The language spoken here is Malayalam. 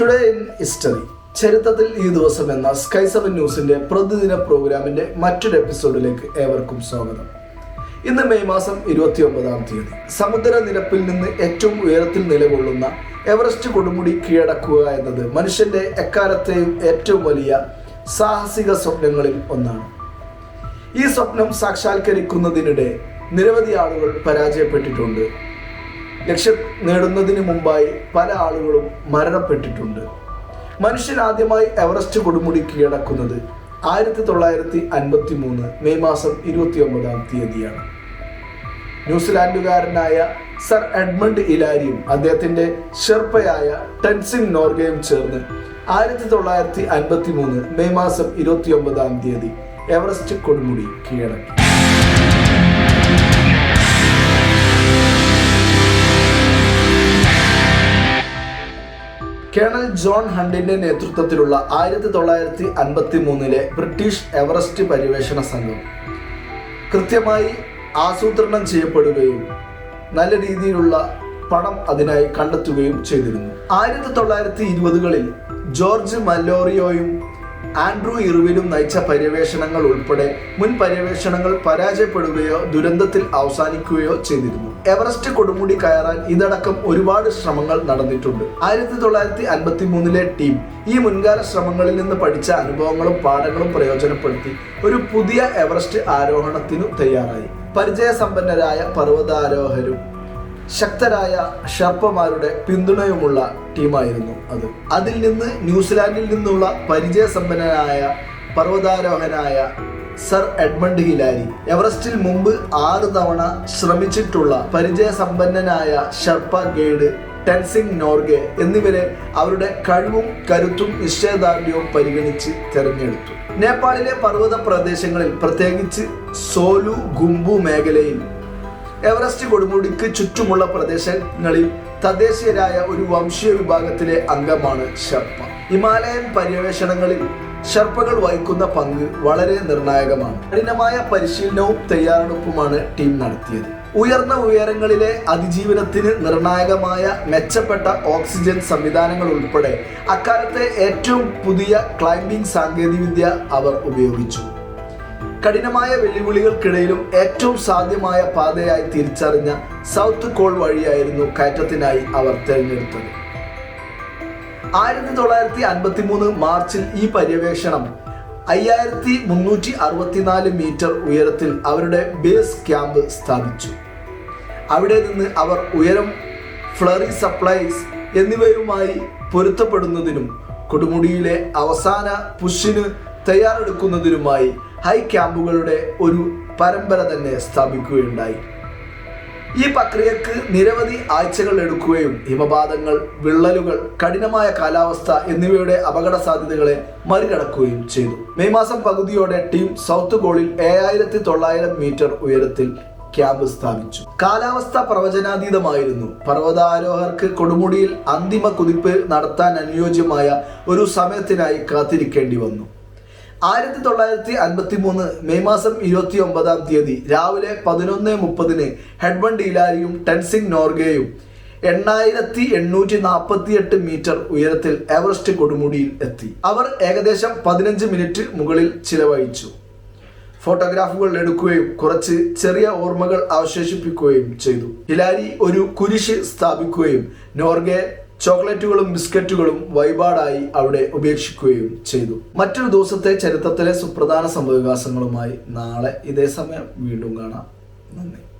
ടുഡേ ഇൻ ഹിസ്റ്ററി ചരിത്രത്തിൽ ഈ ദിവസം എന്ന സ്കൈ സെവൻ ന്യൂസിന്റെ പ്രതിദിന പ്രോഗ്രാമിന്റെ മറ്റൊരു എപ്പിസോഡിലേക്ക് ഏവർക്കും സ്വാഗതം. ഇന്ന് മെയ് മാസം ഇരുപത്തി ഒമ്പതാം തീയതി സമുദ്രനിരപ്പിൽ നിന്ന് ഏറ്റവും ഉയരത്തിൽ നിലകൊള്ളുന്ന എവറസ്റ്റ് കൊടുമുടി കീഴടക്കുക എന്നത് മനുഷ്യന്റെ എക്കാലത്തെയും ഏറ്റവും വലിയ സാഹസിക സ്വപ്നങ്ങളിൽ ഒന്നാണ്. ഈ സ്വപ്നം സാക്ഷാത്കരിക്കുന്നതിനിടെ നിരവധി ആളുകൾ പരാജയപ്പെട്ടിട്ടുണ്ട്. ലക്ഷ്യം നേടുന്നതിന് മുമ്പായി പല ആളുകളും മരണപ്പെട്ടിട്ടുണ്ട്. മനുഷ്യൻ ആദ്യമായി എവറസ്റ്റ് കൊടുമുടി കീഴടക്കുന്നത് ആയിരത്തി തൊള്ളായിരത്തി അൻപത്തി മൂന്ന് മെയ് മാസം ഇരുപത്തി ഒമ്പതാം തീയതിയാണ്. ന്യൂസിലാൻഡുകാരനായ സർ എഡ്മണ്ട് ഇലാരിയും അദ്ദേഹത്തിന്റെ ഷെർപ്പയായ ടെൻസിൻ നോർഗയും ചേർന്ന് ആയിരത്തി തൊള്ളായിരത്തി അൻപത്തി മൂന്ന് മെയ് മാസം ഇരുപത്തി ഒമ്പതാം തീയതി എവറസ്റ്റ് കൊടുമുടി കീഴടക്കി. കേണൽ ജോൺ ഹണ്ടിന്റെ നേതൃത്വത്തിലുള്ള ആയിരത്തി തൊള്ളായിരത്തി അൻപത്തി മൂന്നിലെ ബ്രിട്ടീഷ് എവറസ്റ്റ് പര്യവേഷണ സംഘം കൃത്യമായി ആസൂത്രണം ചെയ്യപ്പെടുകയും നല്ല രീതിയിലുള്ള പണം അതിനായി കണ്ടെത്തുകയും ചെയ്തിരുന്നു. ആയിരത്തി തൊള്ളായിരത്തി ഇരുപതുകളിൽ ജോർജ് മല്ലോറിയോയും ആൻഡ്രൂ ഇർവിനും നയിച്ച പര്യവേഷണങ്ങൾ ഉൾപ്പെടെ മുൻ പര്യവേഷണങ്ങൾ പരാജയപ്പെടുകയോ ദുരന്തത്തിൽ അവസാനിക്കുകയോ ചെയ്തിരുന്നു. എവറസ്റ്റ് കൊടുമുടി കയറാൻ ഇതടക്കം ഒരുപാട് ശ്രമങ്ങൾ നടന്നിട്ടുണ്ട്. ആയിരത്തി തൊള്ളായിരത്തി അൻപത്തി മൂന്നിലെ ടീം ഈ മുൻകാല ശ്രമങ്ങളിൽ നിന്ന് പഠിച്ച അനുഭവങ്ങളും പാഠങ്ങളും പ്രയോജനപ്പെടുത്തി ഒരു പുതിയ എവറസ്റ്റ് ആരോഹണത്തിനു തയ്യാറായി. പരിചയസമ്പന്നരായ പർവതാരോഹരും ശക്തരായ ഷർപ്പമാരുടെ പിന്തുണയുമുള്ള ടീമായിരുന്നു അത്. അതിൽ നിന്ന് ന്യൂസിലാൻഡിൽ നിന്നുള്ള പരിചയസമ്പന്നനായ പർവതാരോഹനായ സർ എഡ്മണ്ട് ഹിലാരി എവറസ്റ്റിൽ മുമ്പ് ആറ് തവണ ശ്രമിച്ചിട്ടുള്ള പരിചയസമ്പന്നനായ ഷർപ്പ ഗൈഡ് ടെൻസിംഗ് നോർഗെ എന്നിവരെ അവരുടെ കഴിവും കരുത്തും നിശ്ചയദാർഢ്യവും പരിഗണിച്ച് തിരഞ്ഞെടുത്തു. നേപ്പാളിലെ പർവത പ്രദേശങ്ങളിൽ പ്രത്യേകിച്ച് സോലു ഗുംബു മേഖലയിൽ എവറസ്റ്റ് കൊടുമുടിക്ക് ചുറ്റുമുള്ള പ്രദേശങ്ങളിൽ തദ്ദേശീയരായ ഒരു വംശീയ വിഭാഗത്തിലെ അംഗമാണ് ഷെർപ്പ. ഹിമാലയൻ പര്യവേഷണങ്ങളിൽ ഷെർപ്പകൾ വഹിക്കുന്ന പങ്ക് വളരെ നിർണായകമാണ്. കഠിനമായ പരിശീലനവും തയ്യാറെടുപ്പുമാണ് ടീം നടത്തിയത്. ഉയർന്ന ഉയരങ്ങളിലെ അതിജീവനത്തിന് നിർണായകമായ മെച്ചപ്പെട്ട ഓക്സിജൻ സംവിധാനങ്ങൾ ഉൾപ്പെടെ അക്കാലത്തെ ഏറ്റവും പുതിയ ക്ലൈംബിംഗ് സാങ്കേതികവിദ്യ അവർ ഉപയോഗിച്ചു. കഠിനമായ വെല്ലുവിളികൾക്കിടയിലും ഏറ്റവും സാധ്യമായ പാതയായി തിരിച്ചറിഞ്ഞ സൗത്ത് കോൾ വഴിയായിരുന്നു കയറ്റത്തിനായി അവർ തിരഞ്ഞെടുത്തത്. ആയിരത്തി തൊള്ളായിരത്തി അൻപത്തി മൂന്ന് മാർച്ചിൽ ഈ പര്യവേക്ഷണം അയ്യായിരത്തി മുന്നൂറ്റി അറുപത്തിനാല് മീറ്റർ ഉയരത്തിൽ അവരുടെ ബേസ് ക്യാമ്പ് സ്ഥാപിച്ചു. അവിടെ നിന്ന് അവർ ഉയരം ഫ്ലറി സപ്ലൈസ് എന്നിവയുമായി പൊരുത്തപ്പെടുന്നതിനും കൊടുമുടിയിലെ അവസാന പുഷിന് തയ്യാറെടുക്കുന്നതിനുമായി ഹൈ ക്യാമ്പുകളുടെ ഒരു പരമ്പര തന്നെ സ്ഥാപിക്കുകയുണ്ടായി. ഈ പ്രക്രിയക്ക് നിരവധി ആഴ്ചകൾ എടുക്കുകയും ഹിമപാതങ്ങൾ വിള്ളലുകൾ കഠിനമായ കാലാവസ്ഥ എന്നിവയുടെ അപകട സാധ്യതകളെ മറികടക്കുകയും ചെയ്തു. മെയ് മാസം പകുതിയോടെ ടീം സൗത്ത് ഗോളിൽ ഏഴായിരത്തി തൊള്ളായിരം മീറ്റർ ഉയരത്തിൽ ക്യാമ്പ് സ്ഥാപിച്ചു. കാലാവസ്ഥ പ്രവചനാതീതമായിരുന്നു. പർവതാരോഹർക്ക് കൊടുമുടിയിൽ അന്തിമ കുതിപ്പ് നടത്താൻ അനുയോജ്യമായ ഒരു സമയത്തിനായി കാത്തിരിക്കേണ്ടി വന്നു. ആയിരത്തി തൊള്ളായിരത്തി അൻപത്തി മൂന്ന് മെയ് മാസം ഇരുപത്തി ഒമ്പതാം തീയതി രാവിലെ പതിനൊന്ന് മുപ്പതിന് ഹെഡ്വൺ ഇലാരിയും ടെൻസിംഗ് നോർഗേയും എണ്ണായിരത്തി എണ്ണൂറ്റി നാൽപ്പത്തി എട്ട് മീറ്റർ ഉയരത്തിൽ എവറസ്റ്റ് കൊടുമുടിയിൽ എത്തി. അവർ ഏകദേശം പതിനഞ്ച് മിനിറ്റ് മുകളിൽ ചിലവഴിച്ചു. ഫോട്ടോഗ്രാഫുകൾ എടുക്കുകയും കുറച്ച് ചെറിയ ഓർമ്മകൾ അവശേഷിപ്പിക്കുകയും ചെയ്തു. ഹിലാരി ഒരു കുരിശ് സ്ഥാപിക്കുകയും നോർഗെ ചോക്ലേറ്റുകളും ബിസ്ക്കറ്റുകളും വഴിപാടായി അവിടെ ഉപേക്ഷിക്കുകയും ചെയ്തു. മറ്റൊരു ദിവസത്തെ ചരിത്രത്തിലെ സുപ്രധാന സംഭവവികാസങ്ങളുമായി നാളെ ഇതേ സമയം വീണ്ടും കാണാം. നന്ദി.